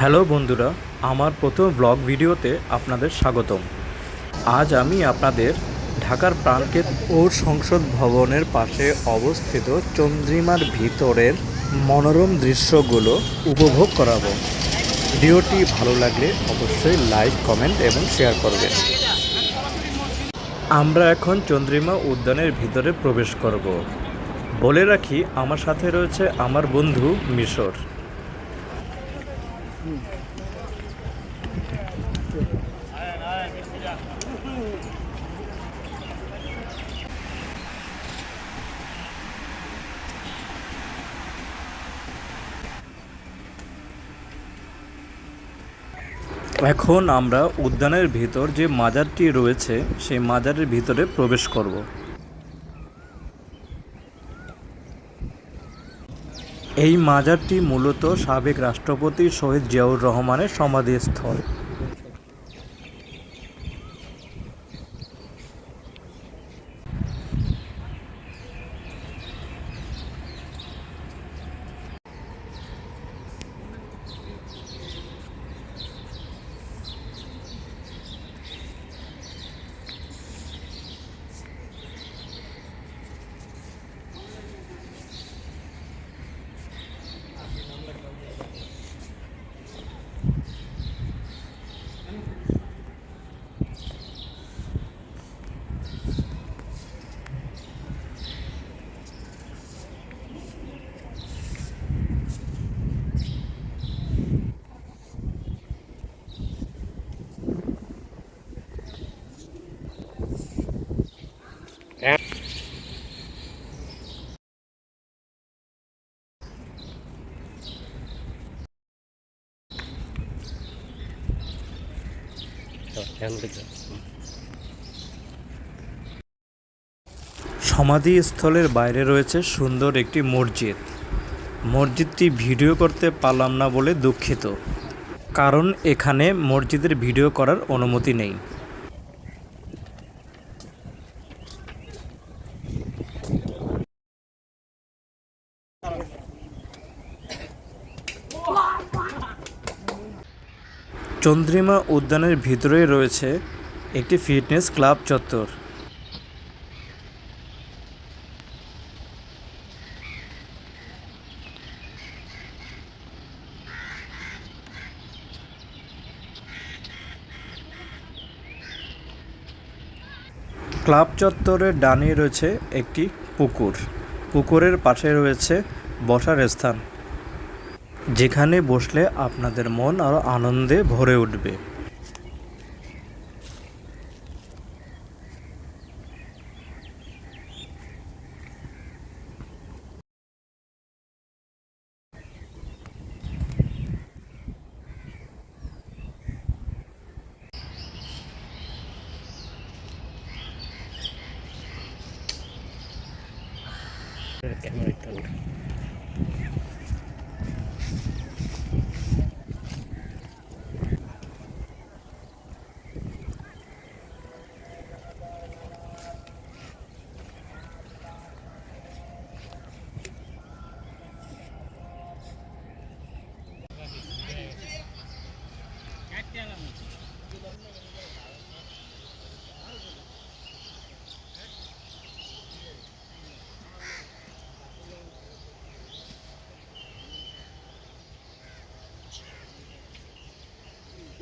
Hello বন্ধুরা, আমার প্রথম ব্লগ ভিডিওতে আপনাদের স্বাগতম। আজ আমি আপনাদের ঢাকার প্রাণকেত ও সংসদ ভবনের পাশে অবস্থিত চন্দ্রিমার ভিতরের মনোরম দৃশ্যগুলো উপভোগ করাবো। ভিডিওটি ভালো লাগলে অবশ্যই লাইক, কমেন্ট এবং শেয়ার করবেন। আমরা এখন চন্দ্রিমা উদ্যানের ভিতরে প্রবেশ করব। বলে রাখি, আমার সাথে রয়েছে আমার বন্ধু মিশর। এখন আমরা উদ্যানের ভিতর যে মাজারটি রয়েছে সেই মাজারের ভিতরে প্রবেশ করব। এই মাজারটি মূলত সাবেক রাষ্ট্রপতি শহীদ জিয়াউর রহমানের সমাধিস্থল। সমাধিস্থলের বাইরে রয়েছে সুন্দর একটি মসজিদ। মসজিদটি ভিডিও করতে পারলাম না বলে দুঃখিত। কারণ এখানে মসজিদের ভিডিও করার অনুমতি নেই। চন্দ্রিমা উদ্যানের ভিতরেই রয়েছে একটি ফিটনেস ক্লাব চত্বর। ক্লাব চত্বরের ডানে রয়েছে একটি পুকুর। পুকুরের পাশে রয়েছে বসার স্থান। যেখানে বসলে আপনাদের মন আরও আনন্দে ভরে উঠবে।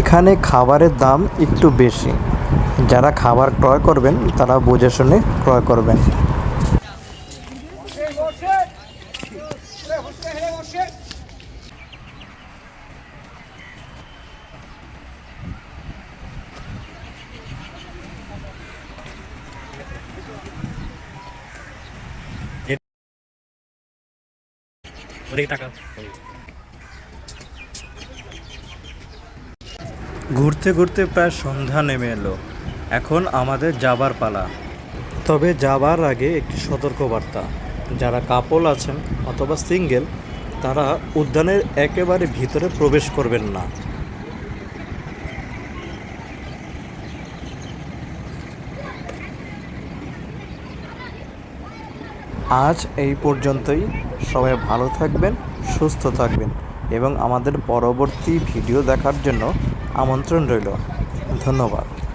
এখানে খাবারের দাম একটু বেশি। যারা খাবার ক্রয় করবেন, তারা বুঝে শুনে ক্রয় করবেন। টাকা ঘুরতে ঘুরতে প্রায় সন্ধ্যা নেমে এলো। এখন আমাদের যাবার পালা। তবে যাবার আগে একটি সতর্কবার্তা। যারা কাপল আছেন অথবা সিঙ্গেল, তারা উদ্যানের একেবারে ভিতরে প্রবেশ করবেন না। আজ এই পর্যন্তই। সবাই ভালো থাকবেন, সুস্থ থাকবেন এবং আমাদের পরবর্তী ভিডিও দেখার জন্য আমন্ত্রণ রইল। ধন্যবাদ।